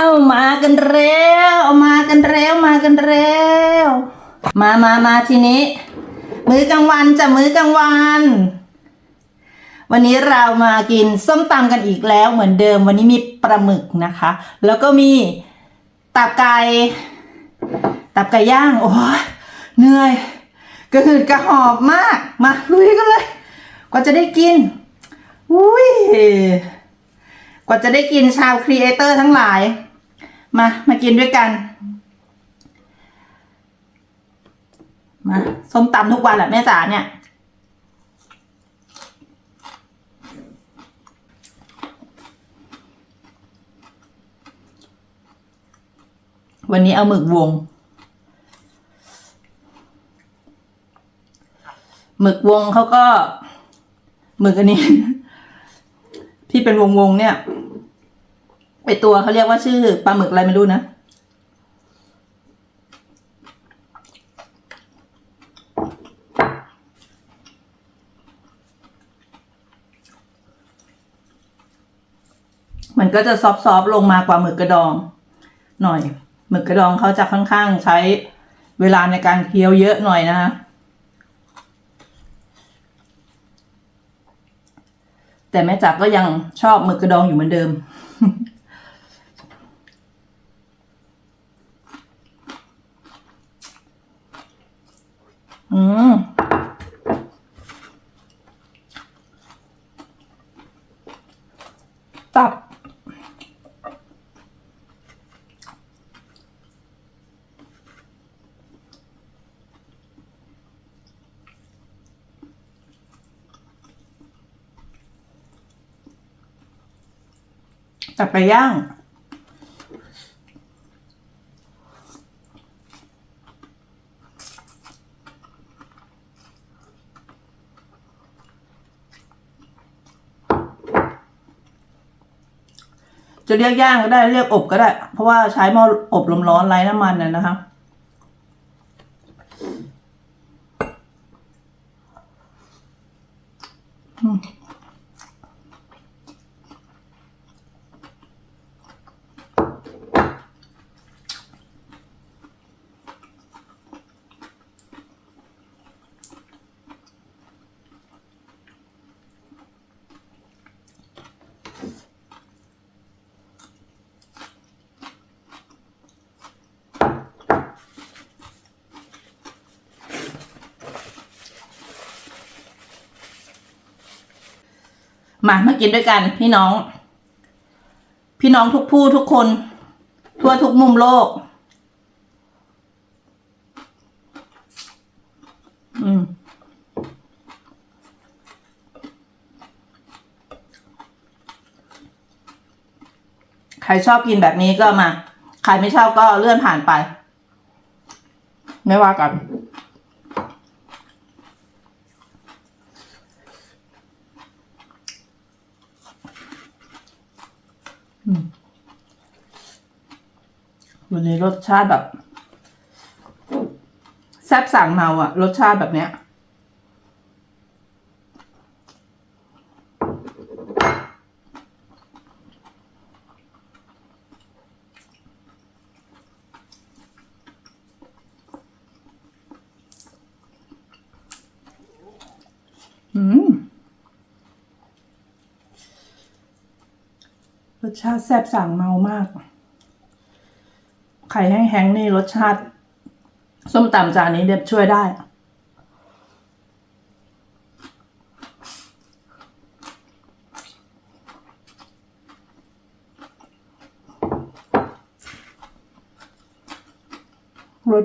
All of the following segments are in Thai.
เอามากันเร็วเอามากันเร็วมากันเร็วมามามาทีนี้ มื้อกลางวันจะมื้อกลางวัน วันนี้เรามากินส้มตำกันอีกแล้วเหมือนเดิม วันนี้มีปลาหมึกนะคะ แล้วก็มีตับไก่ตับไก่ย่างโอ้ยเหนื่อยกระหืดกระหอบมากมาลุยกันเลย กว่าจะได้กินอุ้ยกว่าจะได้กินชาวครีเอเตอร์ทั้งหลาย มา มากินด้วยกัน มาส้มตำทุกวันแหละแม่จ๋าเนี่ย วันนี้เอาหมึกวง หมึกวงเขาก็ หมึกอันนี้ ที่เป็นวงวงๆเนี่ย ไอตัวเขาเรียกว่าชื่อปลาหมึกอะไรไม่รู้นะมันก็จะซอฟๆลงมากว่าหมึกกระดอง หน่อย หมึกกระดองเขาจะค่อนข้างใช้เวลาในการเคี้ยวเยอะหน่อยนะแต่แม่จักก็ยังชอบหมึกกระดองอยู่เหมือนเดิม อืมตับ ตับไก่ย่าง จะเรียกย่างก็ได้เรียกอบก็ได้ เพราะว่าใช้หม้ออบลมร้อนไร้น้ำมันน่ะนะคะ มามากินด้วยกันพี่น้อง พี่น้องทุกผู้ทุกคน ทั่วทุกมุมโลก อืมใครชอบกินแบบนี้ก็มา ใครไม่ชอบก็เลื่อนผ่านไป ไม่ว่ากัน วันนี้รสชาติแบบ แซ่บสั่งเมาอะรสชาติแบบเนี้ย อืม ร สชาติแซ่บสั่งเมามาก ไข่แห้งๆนี่รสชาติ ส้มตำจานนี้เด็บช่วยได้ รส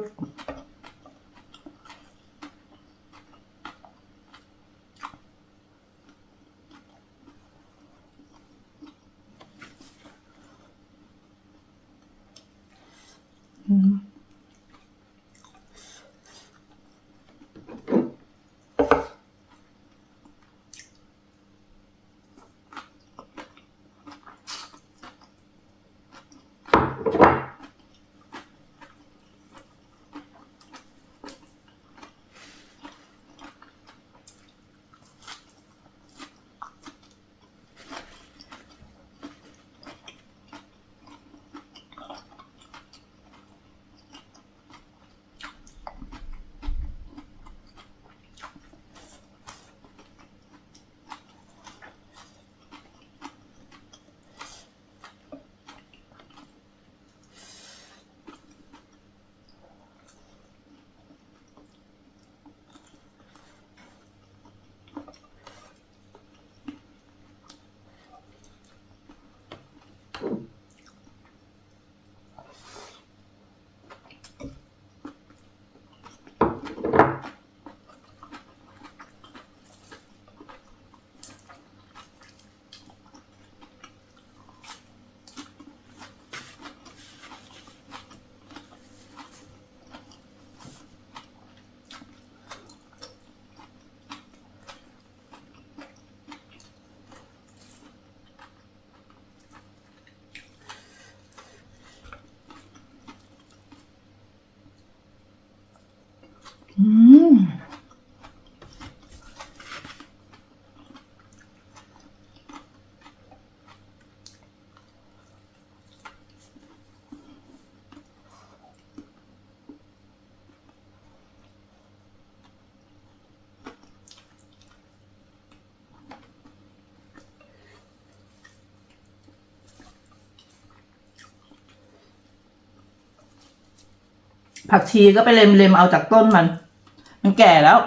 อืมผักชีก็ไปเล็มเล็มๆเอาจากต้นมัน มันแก่แล้ว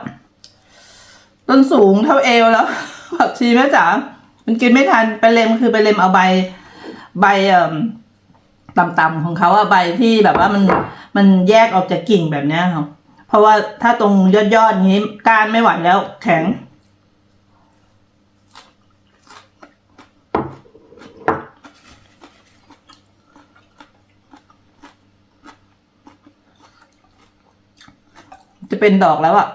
ต้นสูงเท่าเอวแล้วผักชีแม่จ๋ามันกินไม่ทันไปเล็มคือไปเล็มเอาใบ ใบเอ่มต่ำๆของเขาอะใบที่แบบว่ามันมันแยกออกจากกิ่งแบบเนี้ยครับเพราะว่าถ้าตรงยอดๆอย่างนี้ก้านไม่ไหวแล้วแข็ง จะเป็นดอกแล้วอะ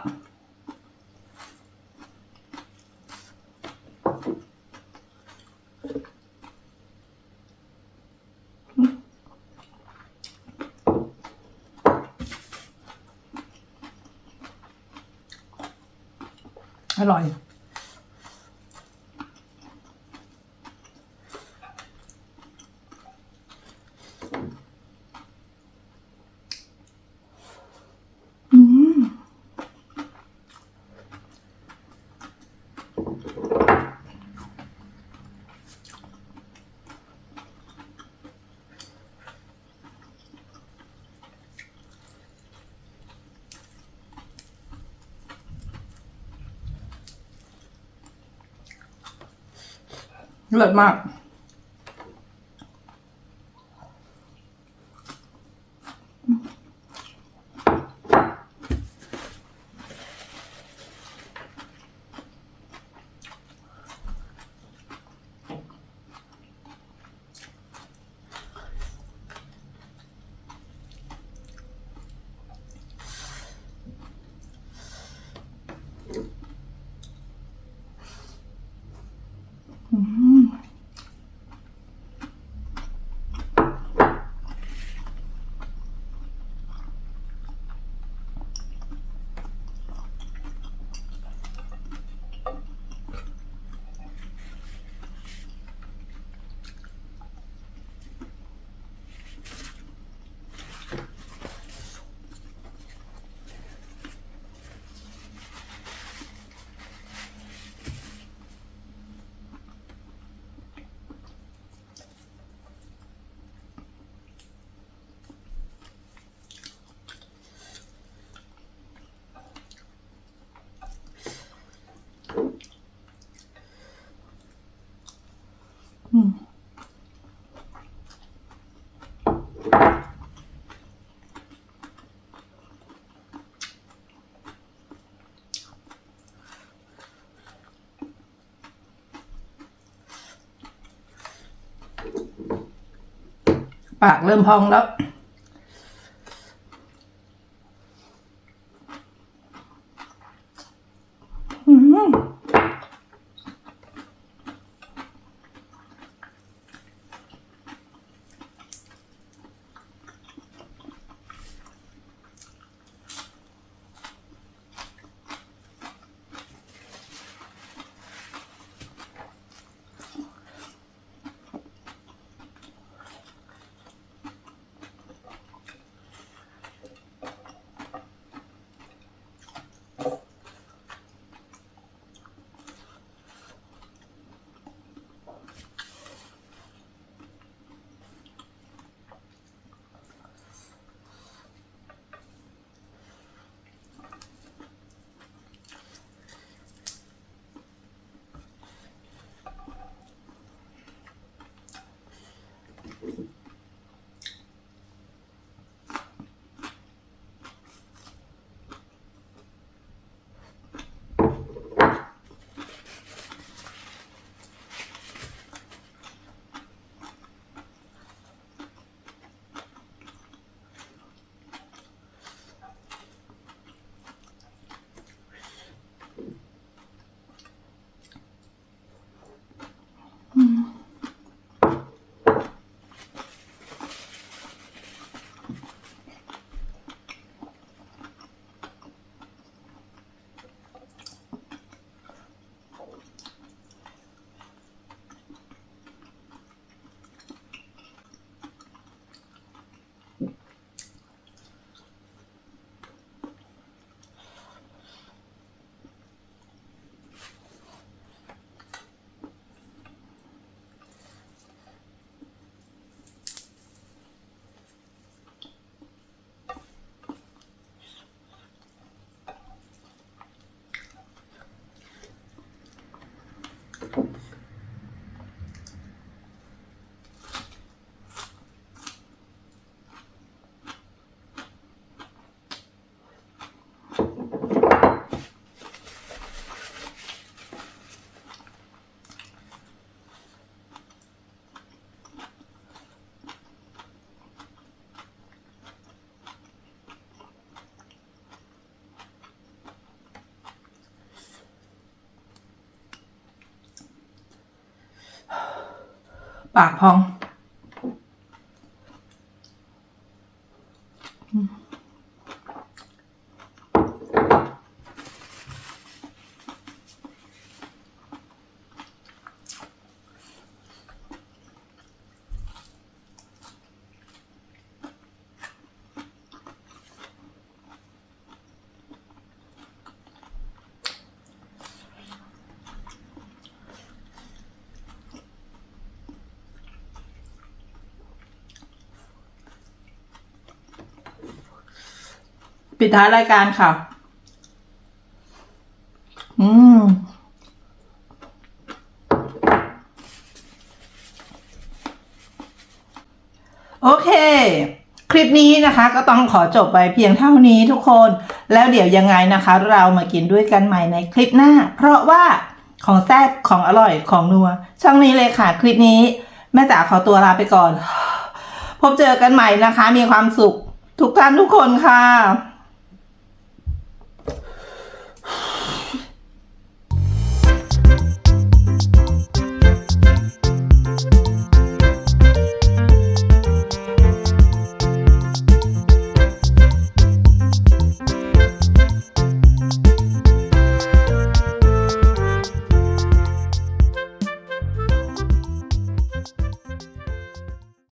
อร่อย เลิศมาก ปากเริ่มพองแล้ว ปากพอง ปิดท้ายรายการค่ะ อืม โอเค คลิปนี้นะคะ ก็ต้องขอจบไปเพียงเท่านี้ทุกคน แล้วเดี๋ยวยังไงนะคะ เรามากินด้วยกันใหม่ในคลิปหน้า เพราะว่าของแซ่บของอร่อยของนัว ช่องนี้เลยค่ะ คลิปนี้ แม่จ๋าขอตัวลาไปก่อน พบเจอกันใหม่นะคะ มีความสุขทุกท่านทุกคนค่ะ